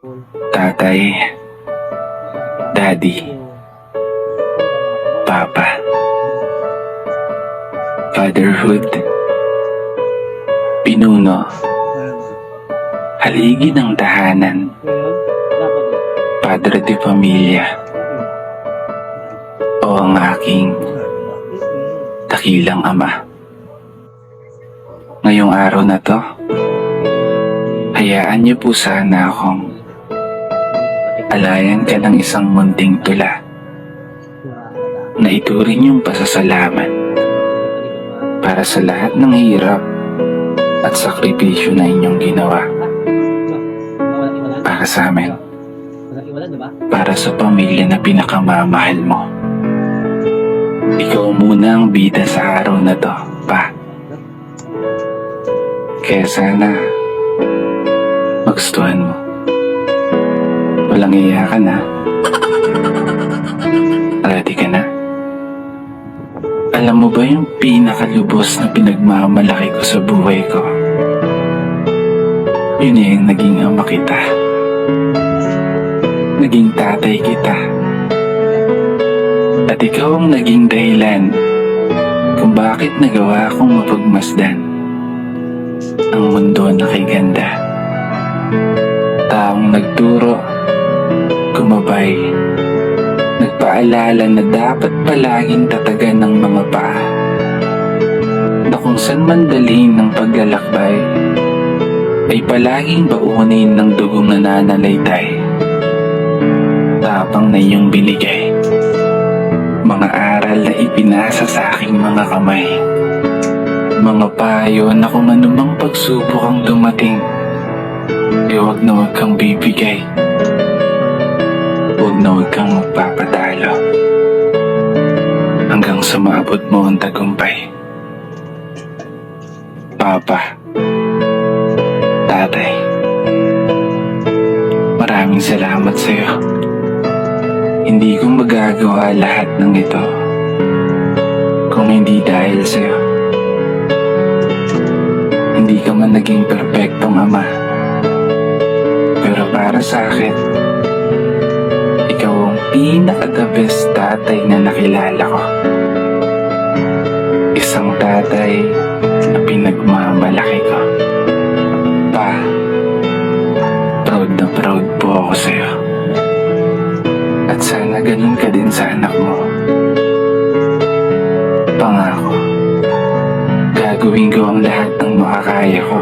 tatay, daddy, papa, fatherhood, pinuno, haligi ng tahanan, padre de pamilya, o ang aking dakilang ama. Ngayong araw na to, hayaan niyo po sana akong alayan ka ng isang munting tula na ituring yung pasasalamat para sa lahat ng hirap at sakripisyo na inyong ginawa para sa amin, para sa pamilya na pinakamamahal mo. Ikaw muna ang bida sa araw na to, pa. Kaya sana magustuhan mo. Walang iyakan ha. Ready ka na? Alam mo ba yung pinakalubos na pinagmamalaki ko sa buhay ko? Yun eh, yung naging ama kita. Naging tatay kita. At ikaw ang naging dahilan kung bakit nagawa kong mapagmasdan ang mundo na kay ganda. Taong nagturo, gumabay, nagpaalala na dapat palaging tatagan ng mga paa. Na kung saan man dalhin ng paglalakbay, ay palaging baunin ng dugong nananalaytay. Tapang na iyong binigay, mga aral na ipinasa sa aking mga kamay. Mga payo na kung anumang pagsubok ang dumating, eh wag na wag kang bibigay. Na huwag kang magpapadalo hanggang sa maabot mo ang tagumpay. Papa, Tatay, maraming salamat sa iyo. Hindi ko magagawa lahat ng ito kung hindi dahil sa iyo. Hindi ka man naging perpektong ama. Pero para sa akin, pinaka-the best tatay na nakilala ko. Isang tatay na pinagmamalaki ko. Pa, proud na proud po ako sa'yo. At sana ganun ka din sa anak mo. Pangako, gagawin ko ang lahat ng makakaya ko.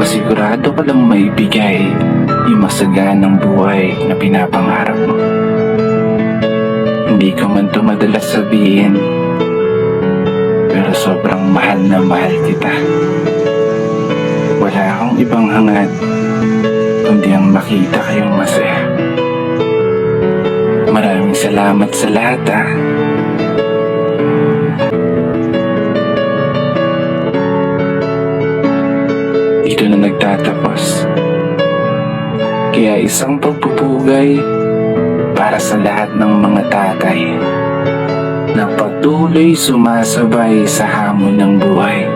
Masigurado ka lang maibigay yung masaganang buhay na pinapangarap mo. Hindi ko man ito madalas sabihin, pero sobrang mahal na mahal kita. Wala akong ibang hangad, kundi ang makita kayong masaya. Maraming salamat sa lahat ah. Dito na nagtatapos. Kaya isang pagpupugay para sa lahat ng mga tatay na patuloy sumasabay sa hamon ng buhay.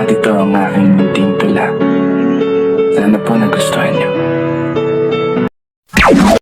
At ito ang aking munting tula. Sana po nagustuhan niyo.